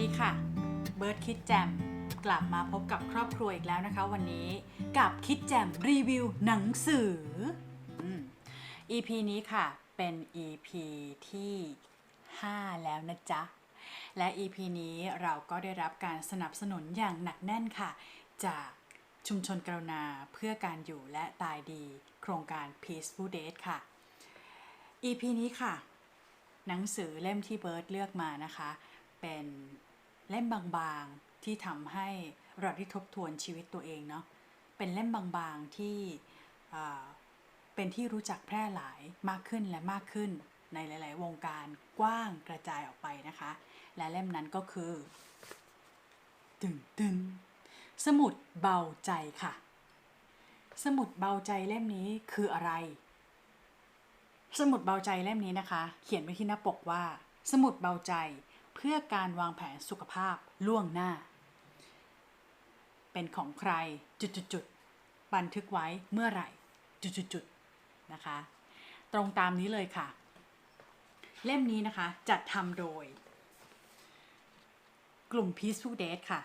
ดีค่ะเบิร์ดคิดแจมกลับมาพบกับครอบครัวอีกแล้วนะคะ วันนี้กับคิดแจมรีวิวหนังสืออืม EP นี้ค่ะเป็น EP ที่ 5 แล้วนะจ๊ะ และ EP นี้เราก็ได้รับการสนับสนุนอย่างหนักแน่นค่ะ จากชุมชนกรุณาเพื่อการอยู่และตายดี โครงการ Peaceful Date ค่ะ EP นี้ค่ะ หนังสือเล่มที่เบิร์ตเลือกมานะคะ เป็น เล่มบางๆที่ทำให้เราได้ทบทวนชีวิตตัวเองเนาะเป็นเล่มบางๆที่เป็นที่รู้จักแพร่หลายมากขึ้นและมากขึ้นในหลาย ๆ วงการกว้างกระจายออกไปนะคะ และเล่มนั้นก็คือตึงตึงสมุดเบาใจค่ะ สมุดเบาใจเล่มนี้คืออะไร สมุดเบาใจเล่มนี้นะคะ เขียนไว้ที่หน้าปกว่า สมุดเบาใจ เพื่อการวางแผนสุขภาพล่วงหน้า เป็นของใครจุดๆบันทึกไว้เมื่อไหร่จุดๆๆนะคะ ตรงตามนี้เลยค่ะ เล่มนี้นะคะจัดทำโดย กลุ่ม Peaceful Date ค่ะ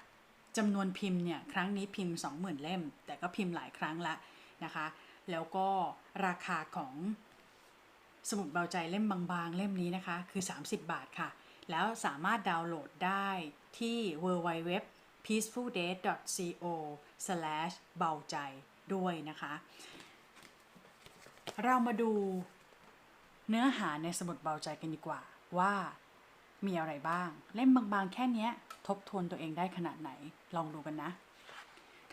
จำนวนพิมพ์เนี่ยครั้งนี้พิมพ์ 20,000 เล่ม แต่ก็พิมพ์หลายครั้งละนะคะ แล้วก็ราคาของสมุดเบาใจเล่มบางๆ เล่มนี้นะคะคือ 30 บาทค่ะ แล้วสามารถดาวน์โหลดได้ที่ www peacefuldate.co slash เบาใจด้วยนะคะ เรามาดูเนื้อหาในสมุดเบาใจกันดีกว่า ว่ามีอะไรบ้าง เล่มบางๆ แค่เนี้ยทบทวนตัวเองได้ขนาดไหน ลองดูกันนะ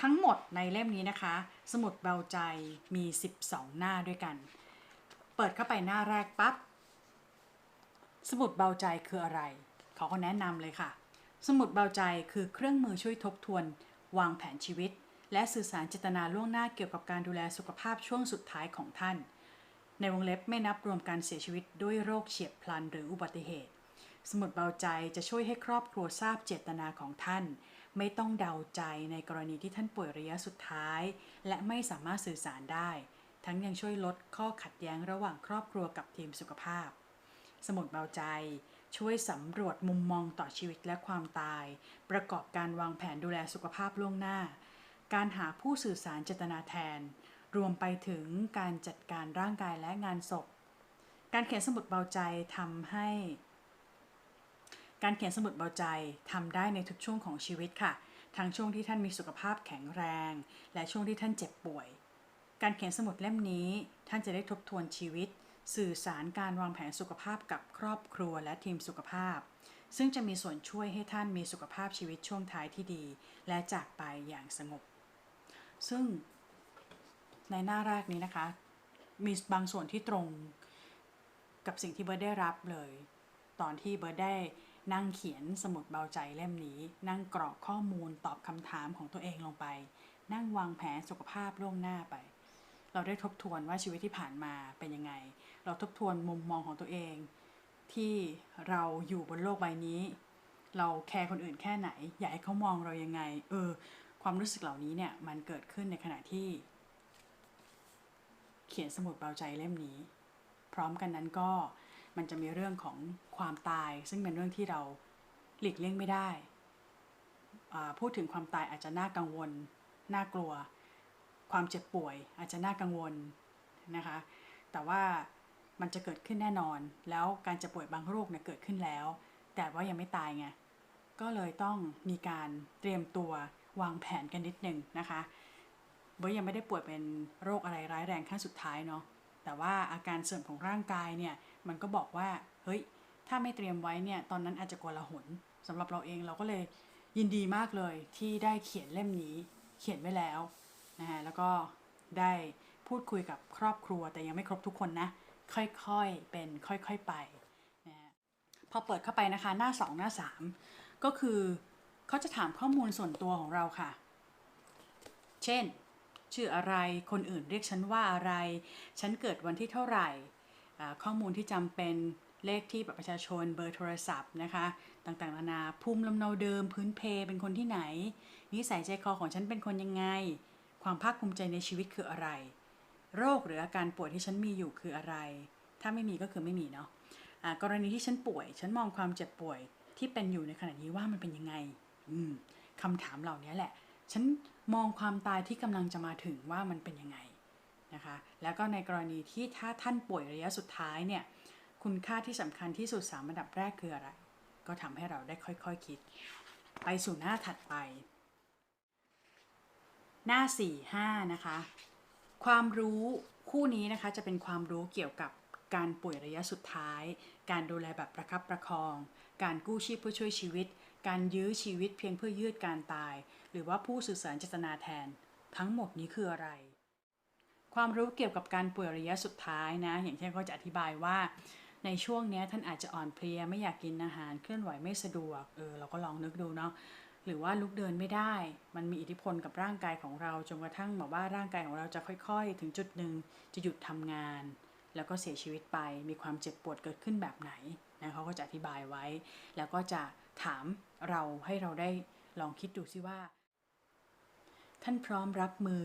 ทั้งหมดในเล่มนี้นะคะ สมุดเบาใจมี 12 หน้าด้วยกัน เปิดเข้าไปหน้าแรกปั๊บ สมุดเบาใจคืออะไร เขาก็แนะนำเลยค่ะ สมุดเบาใจคือเครื่องมือช่วยทบทวน วางแผนชีวิต และสื่อสารเจตนาล่วงหน้าเกี่ยวกับการดูแลสุขภาพช่วงสุดท้ายของท่าน ในวงเล็บไม่นับรวมการเสียชีวิตด้วยโรคเฉียบพลันหรืออุบัติเหตุ สมุดเบาใจจะช่วยให้ครอบครัวทราบเจตนาของท่าน ไม่ต้องเดาใจในกรณีที่ท่านป่วยระยะสุดท้าย และไม่สามารถสื่อสารได้ ทั้งยังช่วยลดข้อขัดแย้งระหว่างครอบครัวกับทีมสุขภาพ สมุดเบาใจ ช่วยสำรวจมุมมองต่อชีวิตและความตาย ประกอบการวางแผนดูแลสุขภาพล่วงหน้า การหาผู้สื่อสารเจตนาแทน รวมไปถึงการจัดการร่างกายและงานศพ การเขียนสมุดเบาใจทำให้ การเขียนสมุดเบาใจทำได้ในทุกช่วงของชีวิตค่ะ ทั้งช่วงที่ท่านมีสุขภาพแข็งแรง และช่วงที่ท่านเจ็บป่วย การเขียนสมุดเล่มนี้ท่านจะได้ทบทวนชีวิต สื่อสารการวางแผนสุขภาพกับครอบครัวและทีมสุขภาพ ซึ่งจะมีส่วนช่วยให้ท่านมีสุขภาพชีวิตช่วงท้ายที่ดี และจากไปอย่างสงบ ซึ่งในหน้าแรกนี้นะคะ มีบางส่วนที่ตรงกับสิ่งที่เบิร์ดได้รับเลย ตอนที่เบิร์ดได้นั่งเขียนสมุดเบาใจเล่มนี้ นั่งกรอกข้อมูลตอบคำถามของตัวเองลงไป นั่งวางแผนสุขภาพล่วงหน้าไป เราได้ทบทวนว่าชีวิตที่ผ่านมาเป็นยังไง เราทบทวนมุมมองของตัวเอง ที่เราอยู่บนโลกใบนี้ เราแคร์คนอื่นแค่ไหน อยากให้เขามองเรายังไง เออ ความรู้สึกเหล่านี้เนี่ย มันเกิดขึ้นในขณะที่ เขียนสมุดเบาใจเล่มนี้ พร้อมกันนั้นก็มันจะมีเรื่องของความตาย ซึ่งเป็นเรื่องที่เราหลีกเลี่ยงไม่ได้ พูดถึงความตายอาจจะน่ากังวล น่ากลัว ความเจ็บป่วยอาจจะน่ากังวลนะคะ แต่ว่า มันจะเกิดขึ้นแน่นอน แล้วการจ็บป่วยบางโรคเนี่ยเกิดขึ้นแล้ว แต่ว่ายังไม่ตายไงก็เลยต้องมีการเตรียมตัววางแผนกันนิดนึงนะคะเบย์ยังไม่ได้ป่วยเป็นโรคอะไรร้ายแรงขั้นสุดท้ายเนาะแต่ว่าอาการเสื่อมของร่างกายเนี่ยมันก็บอกว่าเฮ้ยถ้าไม่เตรียมไว้เนี่ยตอนนั้นอาจจะกลาหนสำหรับเราเองเราก็เลยยินดีมากเลยที่ได้เขียนเล่มนี้เขียนไว้แล้วนะฮะแล้วก็ได้พูดคุยกับครอบครัวแต่ยังไม่ครบทุกคนนะ ค่อยๆเป็นค่อยๆไปนะพอเปิดเข้าไปนะคะหน้า 2 หน้า 3 ก็คือเขาจะถามข้อมูลส่วนตัวของเราค่ะ เช่น ชื่ออะไรคนอื่นเรียกฉันว่าอะไร ฉันเกิดวันที่เท่าไหร่ ข้อมูลที่จำเป็นเลขที่บัตรประชาชนเบอร์โทรศัพท์นะคะ ต่างๆนานาภูมิลำเนาเดิมพื้นเพเป็นคนที่ไหน นิสัยใจคอของฉันเป็นคนยังไง ความภาคภูมิใจในชีวิตคืออะไร โรคหรืออาการป่วยที่ฉันมีอยู่คืออะไร ถ้าไม่มีก็คือไม่มีเนาะอ่ากรณีที่ฉันป่วย ฉันมองความเจ็บป่วยที่เป็นอยู่ในขณะนี้ว่ามันเป็นยังไง อืมคำถามเหล่านี้แหละ ฉันมองความตายที่กำลังจะมาถึงว่ามันเป็นยังไงนะคะ แล้วก็ในกรณีที่ถ้าท่านป่วยระยะสุดท้ายเนี่ย คุณค่าที่สำคัญที่สุดสามอันดับแรกคืออะไร ก็ทำให้เราได้ค่อยๆคคิด ไปสู่หน้าถัดไป หน้า 4 5 นะคะ ความรู้คู่นี้นะคะจะเป็นความรู้เกี่ยวกับการป่วยระยะสุดท้าย การดูแลแบบประคับประคอง การกู้ชีพเพื่อช่วยชีวิต การยื้อชีวิตเพียงเพื่อยืดการตาย หรือว่าผู้สื่อสารเจตนาแทน ทั้งหมดนี้คืออะไร ความรู้เกี่ยวกับการป่วยระยะสุดท้ายนะ อย่างเช่นเขาจะอธิบายว่า ในช่วงเนี้ยท่านอาจจะอ่อนเพลียไม่อยากกินอาหารเคลื่อนไหวไม่สะดวกเออเราก็ลองนึกดูเนาะ หรือว่าลุกเดินไม่ได้ มันมีอิทธิพลกับร่างกายของเราจนกระทั่งแบบว่าร่างกายของเราจะค่อยๆ ถึงจุดหนึ่งจะหยุดทำงาน แล้วก็เสียชีวิตไป มีความเจ็บปวดเกิดขึ้นแบบไหนนะเขาก็จะอธิบายไว้ แล้วก็จะถามเราให้เราได้ลองคิดดูซิว่า ท่านพร้อมรับมือ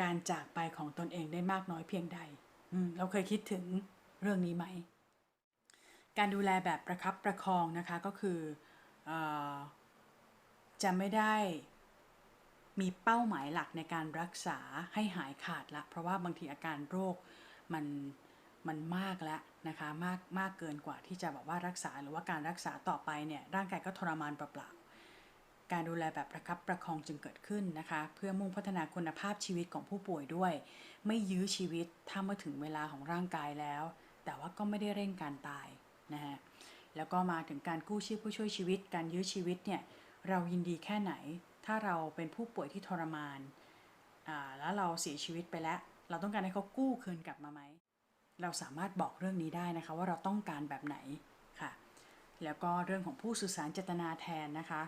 การจากไปของตนเองได้มากน้อยเพียงใดเราเคยคิดถึงเรื่องนี้ไหม การดูแลแบบประคับประคองนะคะก็คืออ จะไม่ได้มีเป้าหมายหลักในการรักษาให้หายขาดละ เพราะว่าบางทีอาการโรคมันมันมากแล้วนะคะมากมากเกินกว่าที่จะแบบว่ารักษาหรือว่าการรักษาต่อไปเนี่ยร่างกายก็ทรมานเปล่าๆการดูแลแบบประคับประคองจึงเกิดขึ้นนะคะ เพื่อมุ่งพัฒนาคุณภาพชีวิตของผู้ป่วยด้วย ไม่ยื้อชีวิตถ้าเมื่อถึงเวลาของร่างกายแล้ว แต่ว่าก็ไม่ได้เร่งการตายนะฮะแล้วก็มาถึงการกู้ชีพผู้ช่วยชีวิต การยื้อชีวิตเนี่ย เรายินดีแค่ไหน ถ้าเราเป็นผู้ป่วยที่ทรมานอ่าแล้วเราเสียชีวิตไปแล้ว เราต้องการให้เขากู้คืนกลับมาไหม เราสามารถบอกเรื่องนี้ได้นะคะว่าเราต้องการแบบไหนค่ะ แล้วก็เรื่องของผู้สื่อสารเจตนาแทนนะคะ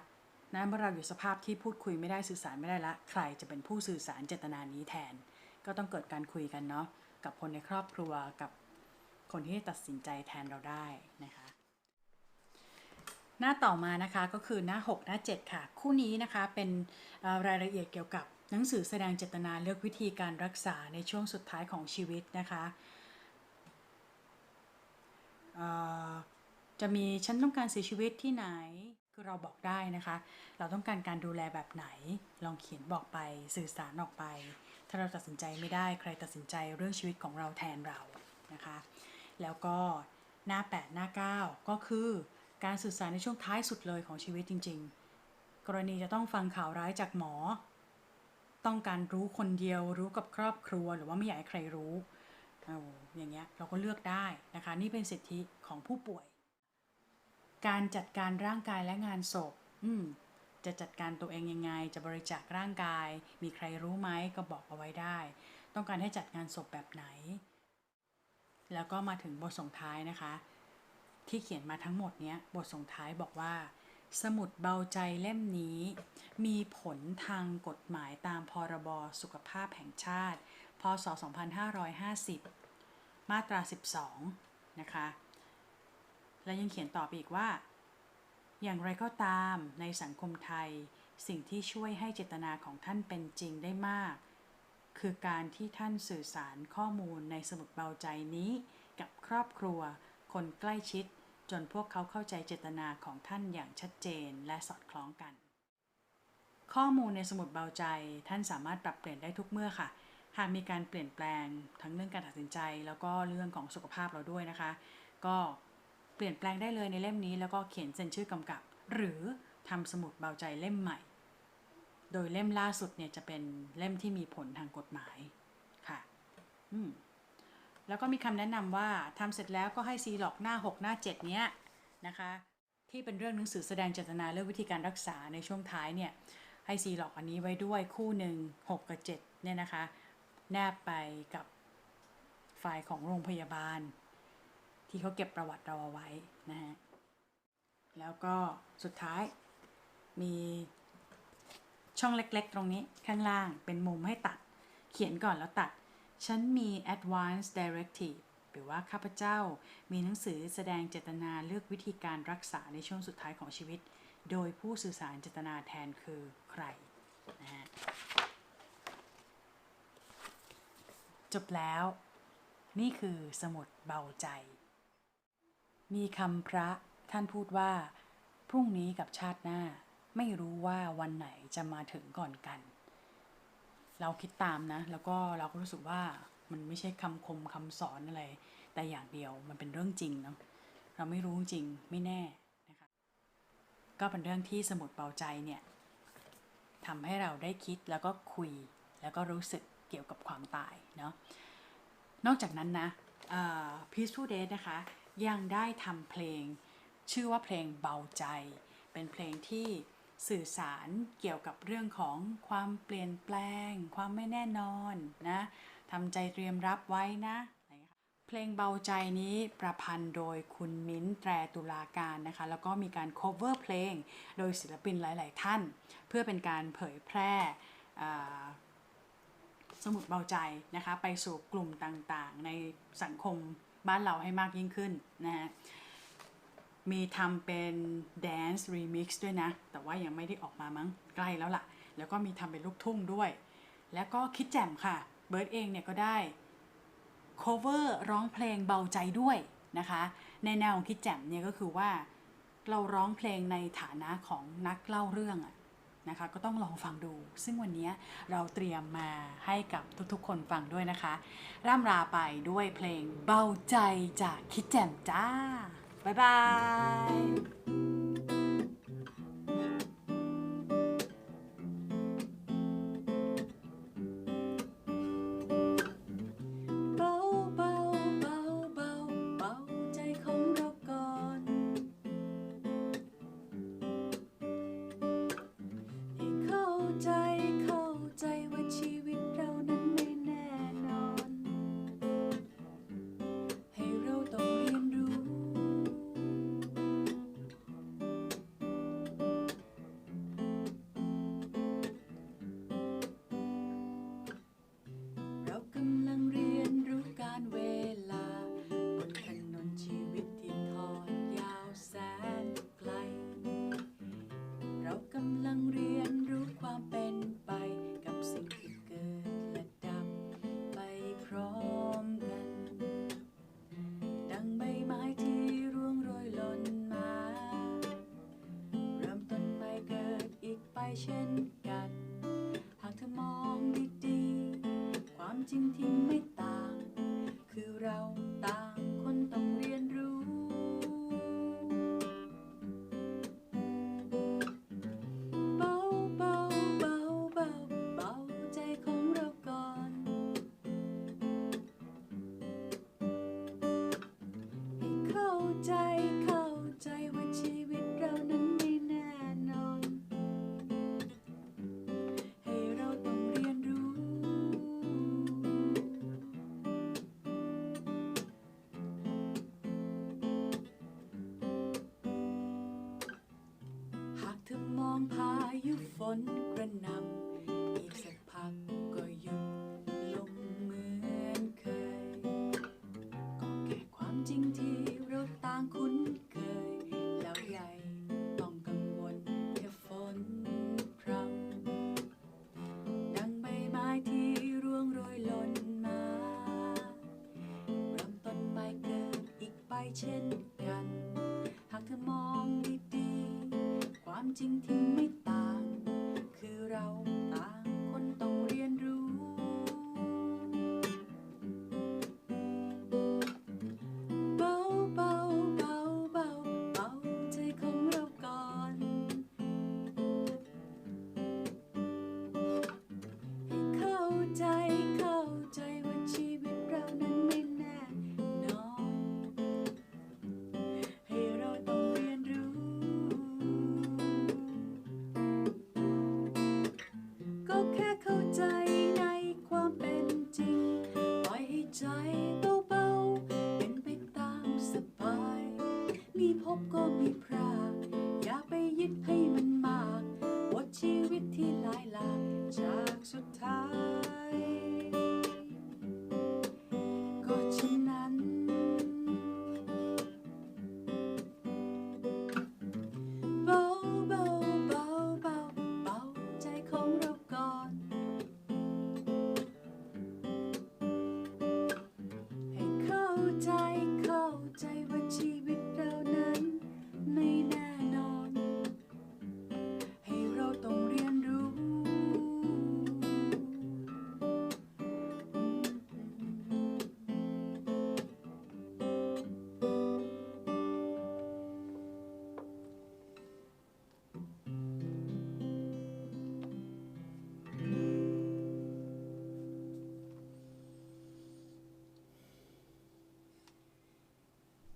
นะเมื่อเราอยู่สภาพที่พูดคุยไม่ได้สื่อสารไม่ได้ละ ใครจะเป็นผู้สื่อสารเจตนานี้แทน ก็ต้องเกิดการคุยกันเนาะกับคนในครอบครัวกับคนที่ตัดสินใจแทนเราได้นะคะ หน้าต่อมานะคะก็คือหน้า 6 หน้า 7 ค่ะ คู่นี้นะคะเป็นรายละเอียดเกี่ยวกับหนังสือแสดงเจตนาเลือกวิธีการรักษาในช่วงสุดท้ายของชีวิตนะคะจะมีฉันต้องการเสียชีวิตที่ไหนคือเราบอกได้นะคะ เราต้องการการดูแลแบบไหน ลองเขียนบอกไปสื่อสารออกไป ถ้าเราตัดสินใจไม่ได้ใครตัดสินใจเรื่องชีวิตของเราแทนเรานะคะ แล้วก็หน้า 8 หน้า 9 ก็คือ การสื่อสารในช่วงท้ายสุดเลยของชีวิตจริง ๆ กรณีจะต้องฟังข่าวร้ายจากหมอ ต้องการรู้คนเดียวรู้กับครอบครัวหรือว่าไม่อยากให้ใครรู้เอาอย่างเงี้ยเราก็เลือกได้นะคะ นี่เป็นสิทธิของผู้ป่วย การจัดการร่างกายและงานศพ อืมจะจัดการตัวเองยังไง จะบริจาคร่างกาย มีใครรู้ไหมก็บอกเอาไว้ได้ ต้องการให้จัดงานศพแบบไหน แล้วก็มาถึงบทส่งท้ายนะคะ ที่เขียนมาทั้งหมดเนี้ยบทส่งท้ายบอกว่า สมุดเบาใจเล่มนี้ มีผลทางกฎหมายตามพรบสุขภาพแห่งชาติ พศ 2550 มาตรา 12 นะคะ และยังเขียนต่อไปอีกว่า อย่างไรก็ตามในสังคมไทย สิ่งที่ช่วยให้เจตนาของท่านเป็นจริงได้มาก คือการที่ท่านสื่อสารข้อมูลในสมุดเบาใจนี้กับครอบครัวคนใกล้ชิด จนพวกเขาเข้าใจเจตนาของท่านอย่างชัดเจนและสอดคล้องกัน ข้อมูลในสมุดเบาใจ ท่านสามารถปรับเปลี่ยนได้ทุกเมื่อค่ะ หากมีการเปลี่ยนแปลงทั้งเรื่องการตัดสินใจ แล้วก็เรื่องของสุขภาพเราด้วยนะคะ ก็เปลี่ยนแปลงได้เลยในเล่มนี้ แล้วก็เขียนเซ็นชื่อกำกับ หรือทำสมุดเบาใจเล่มใหม่ โดยเล่มล่าสุดเนี่ยจะเป็นเล่มที่มีผลทางกฎหมายค่ะ อืม แล้วก็มีคำแนะนำว่าทำเสร็จแล้วก็ให้ซีล็อกหน้า 6 หน้า 7 เนี้ยนะคะที่เป็นเรื่องหนังสือแสดงเจตนาเรื่องวิธีการรักษาในช่วงท้ายเนี่ยให้ซีล็อกอันนี้ไว้ด้วยคู่หนึ่ง6 กับ 7 เนี่ยนะคะ แนบไปกับไฟล์ของโรงพยาบาล ที่เขาเก็บประวัติเราเอาไว้นะฮะแล้วก็สุดท้ายมีช่องเล็กๆ ตรงนี้ข้างล่างเป็นมุมให้ตัด เขียนก่อนแล้วตัด ฉันมี advance directive หรือว่าข้าพเจ้ามีหนังสือแสดงเจตนาเลือกวิธีการรักษาในช่วงสุดท้ายของชีวิต โดยผู้สื่อสารเจตนาแทนคือใครนะฮะจบแล้ว นี่คือสมุดเบาใจ มีคำพระท่านพูดว่า พรุ่งนี้กับชาติหน้า ไม่รู้ว่าวันไหนจะมาถึงก่อนกัน เราคิดตามนะ แล้วก็เราก็รู้สึกว่ามันไม่ใช่คำคมคำสอนอะไร แต่อย่างเดียวมันเป็นเรื่องจริงเนาะเราไม่รู้จริงไม่แน่นะคะก็เป็นเรื่องที่สมุดเบาใจเนี่ยทำให้เราได้คิดแล้วก็คุยแล้วก็รู้สึกเกี่ยวกับความตายเนาะนอกจากนั้นนะเอ่อ Peaceful Day นะคะ ยังได้ทำเพลงชื่อว่าเพลงเบาใจ เป็นเพลงที่ สื่อสารเกี่ยวกับเรื่องของความเปลี่ยนแปลง ความไม่แน่นอนนะทำใจเตรียมรับไว้นะเพลงเบาใจนี้ประพันธ์โดยคุณมิ้นท์แตรตุลาการนะคะ แล้วก็มีการ cover เพลงโดยศิลปินหลาย ๆ ท่าน เพื่อเป็นการเผยแพร่สมุดเบาใจนะคะ ไปสู่กลุ่มต่าง ๆ ในสังคมบ้านเราให้มากยิ่งขึ้นนะฮะ มีทำเป็น Dance Remix ด้วยนะ แต่ว่ายังไม่ได้ออกมามั้งใกล้แล้วล่ะ แล้วก็มีทำเป็นลูกทุ่งด้วย แล้วก็คิดแจ่มค่ะ เบิร์ดเองเนี่ยก็ได้ cover ร้องเพลงเบาใจด้วยนะคะ ในแนวของคิดแจ่มเนี่ยก็คือว่า เราร้องเพลงในฐานะของนักเล่าเรื่องอะนะคะก็ต้องลองฟังดู ซึ่งวันนี้เราเตรียมมาให้กับทุกๆ คนฟังด้วยนะคะ ร่ำลาไปด้วยเพลงเบาใจจากคิดแจ่มจ้า บ๊า อี ๆค ที่พบก็มีพรากอย่าไปยึดให้